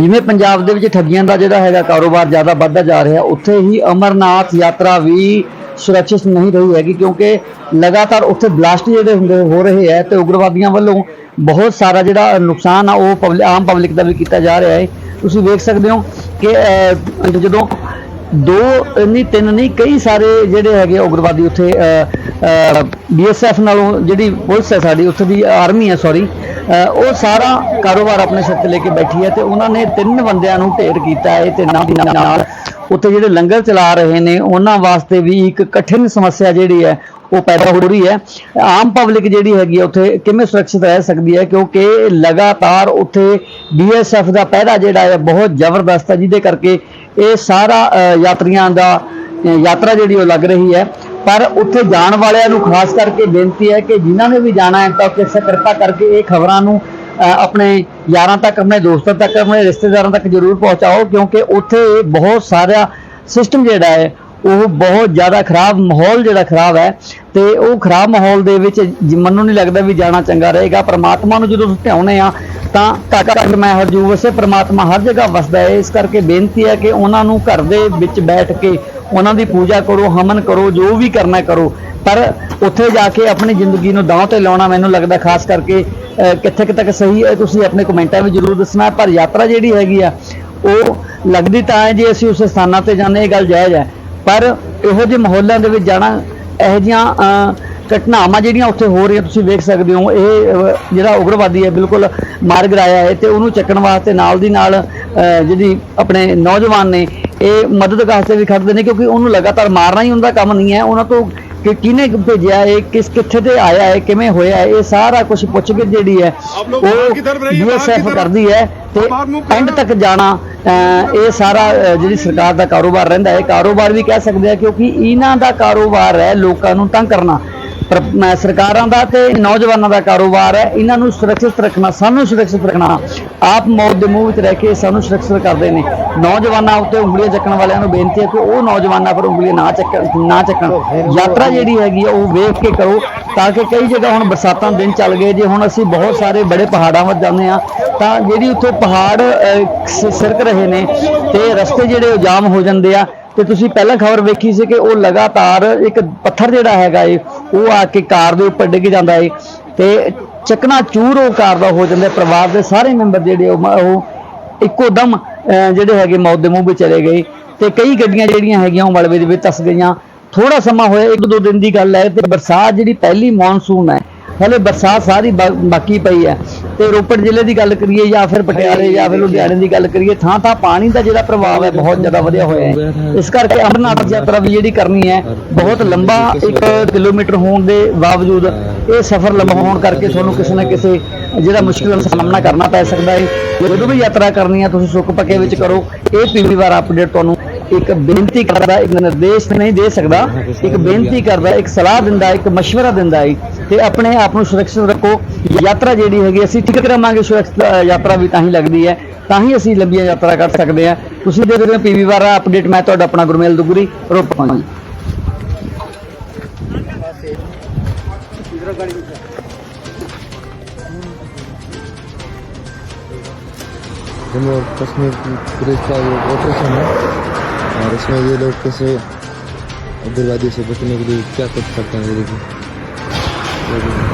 ਜਿਵੇਂ ਪੰਜਾਬ ਦੇ ਵਿੱਚ ਠੱਗੀਆਂ ਦਾ ਜਿਹੜਾ ਹੈਗਾ ਕਾਰੋਬਾਰ ਜ਼ਿਆਦਾ ਵੱਧਦਾ ਜਾ ਰਿਹਾ, ਉੱਥੇ ਹੀ ਅਮਰਨਾਥ ਯਾਤਰਾ ਵੀ ਸੁਰੱਖਿਅਤ ਨਹੀਂ ਰਹੀ ਹੈਗੀ ਕਿਉਂਕਿ ਲਗਾਤਾਰ ਉੱਥੇ ਬਲਾਸਟ ਜਿਹੜੇ ਹੁੰਦੇ ਹੋ ਰਹੇ ਹੈ ਤੇ ਉਗਰਵਾਦੀਆਂ ਵੱਲੋਂ ਬਹੁਤ ਸਾਰਾ ਜਿਹੜਾ ਨੁਕਸਾਨ ਆ ਉਹ ਪਬਲਿ- ਆਮ ਪਬਲਿਕ ਦਾ ਵੀ ਕੀਤਾ ਜਾ ਰਿਹਾ ਹੈ। ਤੁਸੀਂ ਵੇਖ ਸਕਦੇ ਹੋ ਕਿ ਜਦੋਂ ਦੋ ਨਹੀਂ, ਤਿੰਨ ਨਹੀਂ, ਕਈ ਸਾਰੇ ਜਿਹੜੇ ਹੈਗੇ ਉਗਰਵਾਦੀ ਉੱਥੇ ਬੀਐਸਐਫ ਨਾਲੋਂ ਜਿਹੜੀ ਪੁਲਿਸ ਹੈ ਸਾਡੀ, ਉੱਥੇ ਦੀ ਆਰਮੀ ਹੈ ਸੌਰੀ ਉਹ ਸਾਰਾ ਕਾਰੋਬਾਰ ਆਪਣੇ ਸਿਰ ਤੇ ਲੈ ਕੇ ਬੈਠੀ ਹੈ ਤੇ ਉਹਨਾਂ ਨੇ ਤਿੰਨ ਬੰਦਿਆਂ ਨੂੰ ਢੇਰ ਕੀਤਾ ਹੈ ਤੇ ਨਾਲ ਦੀ ਨਾਲ ਉੱਥੇ ਜਿਹੜੇ ਲੰਗਰ ਚਲਾ ਰਹੇ ਨੇ, ਉਹਨਾਂ ਵਾਸਤੇ ਵੀ ਇੱਕ ਕਠਿਨ ਸਮੱਸਿਆ ਜਿਹੜੀ ਹੈ, ਉਹ ਪੈਦਾ ਹੋ ਰਹੀ ਹੈ। ਆਮ ਪਬਲਿਕ ਜਿਹੜੀ ਹੈਗੀ ਹੈ, ਉੱਥੇ ਕਿਵੇਂ ਸੁਰੱਖਿਅਤ ਰਹਿ ਸਕਦੀ ਹੈ? ਕਿਉਂਕਿ ਲਗਾਤਾਰ ਉੱਥੇ ਬੀਐਸਐਫ ਦਾ ਪਹਿਰਾ ਜਿਹੜਾ ਹੈ, ਬਹੁਤ ਜ਼ਬਰਦਸਤ ਹੈ, ਜਿਹਦੇ ਕਰਕੇ ਇਹ ਸਾਰਾ ਯਾਤਰੀਆਂ ਦਾ ਯਾਤਰਾ ਜਿਹੜੀ ਉਹ ਲੱਗ ਰਹੀ ਹੈ। ਪਰ ਉੱਥੇ ਜਾਣ ਵਾਲਿਆਂ ਨੂੰ ਖਾਸ ਕਰਕੇ ਬੇਨਤੀ ਹੈ ਕਿ ਜਿਨ੍ਹਾਂ ਨੇ ਵੀ ਜਾਣਾ ਹੈ, ਤਾਂ ਕਿਸੇ ਕਿਰਪਾ ਕਰਕੇ ਇਹ ਖਬਰਾਂ ਨੂੰ ਆਪਣੇ ਯਾਰਾਂ ਤੱਕ, ਆਪਣੇ ਦੋਸਤਾਂ ਤੱਕ, ਆਪਣੇ ਰਿਸ਼ਤੇਦਾਰਾਂ ਤੱਕ ਜ਼ਰੂਰ ਪਹੁੰਚਾਓ, ਕਿਉਂਕਿ ਉੱਥੇ ਬਹੁਤ ਸਾਰਾ ਸਿਸਟਮ ਜਿਹੜਾ ਹੈ, ਉਹ ਬਹੁਤ ਜ਼ਿਆਦਾ ਖਰਾਬ ਮਾਹੌਲ ਜਿਹੜਾ ਖਰਾਬ ਹੈ। ਤੇ ਉਹ ਖਰਾਬ ਮਾਹੌਲ ਦੇ ਵਿੱਚ ਮੈਨੂੰ ਨਹੀਂ ਲੱਗਦਾ ਵੀ ਜਾਣਾ ਚੰਗਾ ਰਹੇਗਾ। ਪਰਮਾਤਮਾ ਨੂੰ ਜਦੋਂ ਤੁਸੀਂ ਧਿਆਉਣੇ ਆ ਤਾਂ ਘੱਟ ਘੱਟ ਮੈਂ ਹਰਜੂ ਵਸੇ ਪ੍ਰਮਾਤਮਾ ਹਰ ਜਗ੍ਹਾ ਵਸਦਾ ਹੈ। ਇਸ ਕਰਕੇ ਬੇਨਤੀ ਹੈ ਕਿ ਉਹਨਾਂ ਨੂੰ ਘਰ ਦੇ ਵਿੱਚ ਬੈਠ ਕੇ ਉਹਨਾਂ ਦੀ ਪੂਜਾ ਕਰੋ, ਹਮਨ ਕਰੋ, ਜੋ ਵੀ ਕਰਨਾ ਕਰੋ। ਪਰ ਉੱਥੇ ਜਾ ਕੇ ਆਪਣੀ ਜ਼ਿੰਦਗੀ ਨੂੰ ਦਾਅ ਤੇ ਲਾਉਣਾ ਮੈਨੂੰ ਲੱਗਦਾ ਖਾਸ ਕਰਕੇ ਕਿੱਥੇ ਕੁ ਤੱਕ ਸਹੀ ਹੈ, ਤੁਸੀਂ ਆਪਣੇ ਕਮੈਂਟਾਂ ਵਿੱਚ ਜ਼ਰੂਰ ਦੱਸਣਾ। ਪਰ ਯਾਤਰਾ ਜਿਹੜੀ ਹੈਗੀ ਆ, ਉਹ ਲੱਗਦੀ ਤਾਂ ਹੈ ਜੇ ਅਸੀਂ ਉਸ ਸਥਾਨਾਂ ਤੇ ਜਾਂਦੇ, ਇਹ ਗੱਲ ਜਾਇਜ਼ ਹੈ। ਪਰ ਇਹੋ ਜਿਹੇ ਮਾਹੌਲਾਂ ਦੇ ਵਿੱਚ ਜਾਣਾ, ਇਹੋ ਜਿਹੀਆਂ ਘਟਨਾਵਾਂ ਜਿਹੜੀਆਂ ਉੱਥੇ ਹੋ ਰਹੀਆਂ ਤੁਸੀਂ ਵੇਖ ਸਕਦੇ ਹੋ ਇਹ ਜਿਹੜਾ ਉਗਰਵਾਦੀ ਹੈ ਬਿਲਕੁਲ ਮਾਰ ਗਿਰਾਇਆ ਹੈ ਤੇ ਉਹਨੂੰ ਚੱਕਣ ਵਾਸਤੇ ਨਾਲ ਦੀ ਨਾਲ ਜਿਹੜੀ ਆਪਣੇ ਨੌਜਵਾਨ ਨੇ ਇਹ ਮਦਦ ਵਾਸਤੇ ਵੀ ਖੜਦੇ ਨੇ ਕਿਉਂਕਿ ਉਹਨੂੰ ਲਗਾਤਾਰ ਮਾਰਨਾ ਹੀ ਹੁੰਦਾ ਕੰਮ ਨਹੀਂ ਹੈ। ਉਹਨਾਂ ਤੋਂ ਕਿ ਕਿਨੇ ਭੇਜਿਆ ਇਹ ਕਿਸ ਕਿੱਥੇ ਤੇ ਆਇਆ ਹੈ ਕਿਵੇਂ ਹੋਇਆ ਹੈ ਇਹ ਸਾਰਾ ਕੁਝ ਪੁੱਛ ਕੇ ਜਿਹੜੀ ਹੈ ਉਹ ਯੂਐਸਐਫ ਕਰਦੀ ਹੈ ਤੇ ਐਂਡ ਤੱਕ ਜਾਣਾ ਇਹ ਸਾਰਾ ਜਿਹੜੀ ਸਰਕਾਰ ਦਾ ਕਾਰੋਬਾਰ ਰਹਿੰਦਾ ਹੈ। ਕਾਰੋਬਾਰ ਵੀ ਕਹਿ ਸਕਦੇ ਆ ਕਿਉਂਕਿ ਇਹਨਾਂ ਦਾ ਕਾਰੋਬਾਰ ਹੈ ਲੋਕਾਂ ਨੂੰ ਤੰਗ ਕਰਨਾ। ਸਰਕਾਰਾਂ ਦਾ ਤੇ ਨੌਜਵਾਨਾਂ ਦਾ ਕਾਰੋਬਾਰ ਹੈ, ਇਹਨਾਂ ਨੂੰ ਸੁਰੱਖਿਅਤ ਰੱਖਣਾ, ਸਾਨੂੰ ਸੁਰੱਖਿਅਤ ਰੱਖਣਾ। ਆਪ ਮੌਤ ਦੇ ਮੂੰਹ ਵਿੱਚ ਰਹਿ ਕੇ ਸਾਨੂੰ ਸੁਰੱਖਿਅਤ ਕਰਦੇ ਨੇ। ਨੌਜਵਾਨਾਂ ਉੱਤੇ ਉਂਗਲੀਆਂ ਚੱਕਣ ਵਾਲਿਆਂ ਨੂੰ ਬੇਨਤੀ ਹੈ ਕਿ ਉਹ ਨੌਜਵਾਨਾਂ ਪਰ ਉਂਗਲੀਆਂ ਨਾ ਚੱਕਣ ਨਾ ਚੱਕਣ। ਯਾਤਰਾ ਜਿਹੜੀ ਹੈਗੀ ਆ ਉਹ ਵੇਖ ਕੇ ਕਰੋ, ਤਾਂ ਕਿ ਕਈ ਜਗ੍ਹਾ ਹੁਣ ਬਰਸਾਤਾਂ ਦਿਨ ਚੱਲ ਗਏ, ਜੇ ਹੁਣ ਅਸੀਂ ਬਹੁਤ ਸਾਰੇ ਬੜੇ ਪਹਾੜਾਂ ਵੱਲ ਜਾਂਦੇ ਆ ਤਾਂ ਜਿਹੜੀ ਉੱਥੇ ਪਹਾੜ ਸਿਰਕ ਰਹੇ ਨੇ ਤੇ ਰਸਤੇ ਜਿਹੜੇ ਉਹ ਜਾਮ ਹੋ ਜਾਂਦੇ ਆ। ਤੇ ਤੁਸੀਂ ਪਹਿਲਾਂ ਖਬਰ ਵੇਖੀ ਸੀ ਕਿ ਉਹ ਲਗਾਤਾਰ ਇੱਕ ਪੱਥਰ ਜਿਹੜਾ ਹੈਗਾ ਏ ਉਹ ਆ ਕੇ ਕਾਰ ਦੇ ਉੱਪਰ ਡਿੱਗ ਜਾਂਦਾ ਏ ਤੇ ਚੱਕਣਾ ਚੂਰ ਉਹ ਕਾਰ ਦਾ ਹੋ ਜਾਂਦਾ ਪਰਿਵਾਰ ਦੇ ਸਾਰੇ ਮੈਂਬਰ ਜਿਹੜੇ ਉਹ ਇੱਕੋ ਦਮ ਜਿਹੜੇ ਹੈਗੇ ਮੌਤ ਦੇ ਮੂੰਹ ਵਿੱਚ ਚਲੇ ਗਏ ਤੇ ਕਈ ਗੱਡੀਆਂ ਜਿਹੜੀਆਂ ਹੈਗੀਆਂ ਉਹ ਮਲਬੇ ਦੇ ਵਿੱਚ ਤਸ ਗਈਆਂ। ਥੋੜਾ ਸਮਾਂ ਹੋਇਆ, ਇੱਕ ਦੋ ਦਿਨ ਦੀ ਗੱਲ ਹੈ ਤੇ ਬਰਸਾਤ ਜਿਹੜੀ ਪਹਿਲੀ ਮੌਨਸੂਨ ਹੈ, ਹਲੇ ਬਰਸਾਤ ਸਾਰੀ ਬਾਕੀ ਪਈ ਹੈ। ਤੇ ਰੋਪੜ ਜ਼ਿਲ੍ਹੇ ਦੀ ਗੱਲ ਕਰੀਏ ਜਾਂ ਫਿਰ ਪਟਿਆਲੇ ਜਾਂ ਫਿਰ ਲੁਧਿਆਣੇ ਦੀ ਗੱਲ ਕਰੀਏ ਥਾਂ ਥਾਂ ਪਾਣੀ ਦਾ ਜਿਹੜਾ ਪ੍ਰਭਾਵ ਹੈ ਬਹੁਤ ਜ਼ਿਆਦਾ ਵਧਿਆ ਹੋਇਆ ਹੈ ਇਸ ਕਰਕੇ ਅਮਰਨਾਥ ਯਾਤਰਾ ਵੀ ਜਿਹੜੀ ਕਰਨੀ ਹੈ ਬਹੁਤ ਲੰਬਾ 1 ਕਿਲੋਮੀਟਰ ਹੋਣ ਦੇ ਬਾਵਜੂਦ ਇਹ ਸਫ਼ਰ ਲੰਬਾ ਹੋਣ ਕਰਕੇ ਤੁਹਾਨੂੰ ਕਿਸੇ ਨਾ ਕਿਸੇ ਜਿਹੜਾ ਮੁਸ਼ਕਿਲ ਦਾ ਸਾਹਮਣਾ ਕਰਨਾ ਪੈ ਸਕਦਾ ਹੈ ਜਦੋਂ ਵੀ ਯਾਤਰਾ ਕਰਨੀ ਹੈ ਤੁਸੀਂ ਸੁੱਕ ਪੱਕੇ ਵਿੱਚ ਕਰੋ ਇਹ ਪੀਵੀ ਵਾਰ ਅਪਡੇਟ ਤੁਹਾਨੂੰ ਇੱਕ ਬੇਨਤੀ ਕਰਦਾ ਇੱਕ ਨਿਰਦੇਸ਼ ਨਹੀਂ ਦੇ ਸਕਦਾ ਇੱਕ ਬੇਨਤੀ ਕਰਦਾ ਇੱਕ ਸਲਾਹ ਦਿੰਦਾ ਇੱਕ مشورہ ਦਿੰਦਾ ਹੈ ਤੇ ਆਪਣੇ ਆਪ ਨੂੰ ਸੁਰੱਖਿਅਤ ਰੱਖੋ ਯਾਤਰਾ ਜਿਹੜੀ ਹੈਗੀ ਅਸੀਂ ਠੀਕ ਕਰਾਂਗੇ ਸੁਰੱਖਿਅਤ ਅ, ਯਾਤਰਾ ਵੀ ਤਾਂ ਹੀ ਲੱਗਦੀ ਹੈ ਤਾਂ ਹੀ ਅਸੀਂ ਲੰਬੀਆਂ ਯਾਤਰਾ ਕਰ ਸਕਦੇ ਹਾਂ ਤੁਸੀਂ ਦੇਖ ਰਹੇ ਹੋ ਪੀਵੀ ਵਾਰਾ ਅਪਡੇਟ ਮੈਂ ਤੁਹਾਡਾ ਆਪਣਾ ਗੁਰਮੇਲ ਦੁਗਰੀ ਰੋਪੜ ਜੀ जम्मू और कश्मीर की पुलिस का ये ऑपरेशन है और इसमें ये लोग कैसे उग्रवादियों से बचने के लिए क्या कुछ करते हैं 对。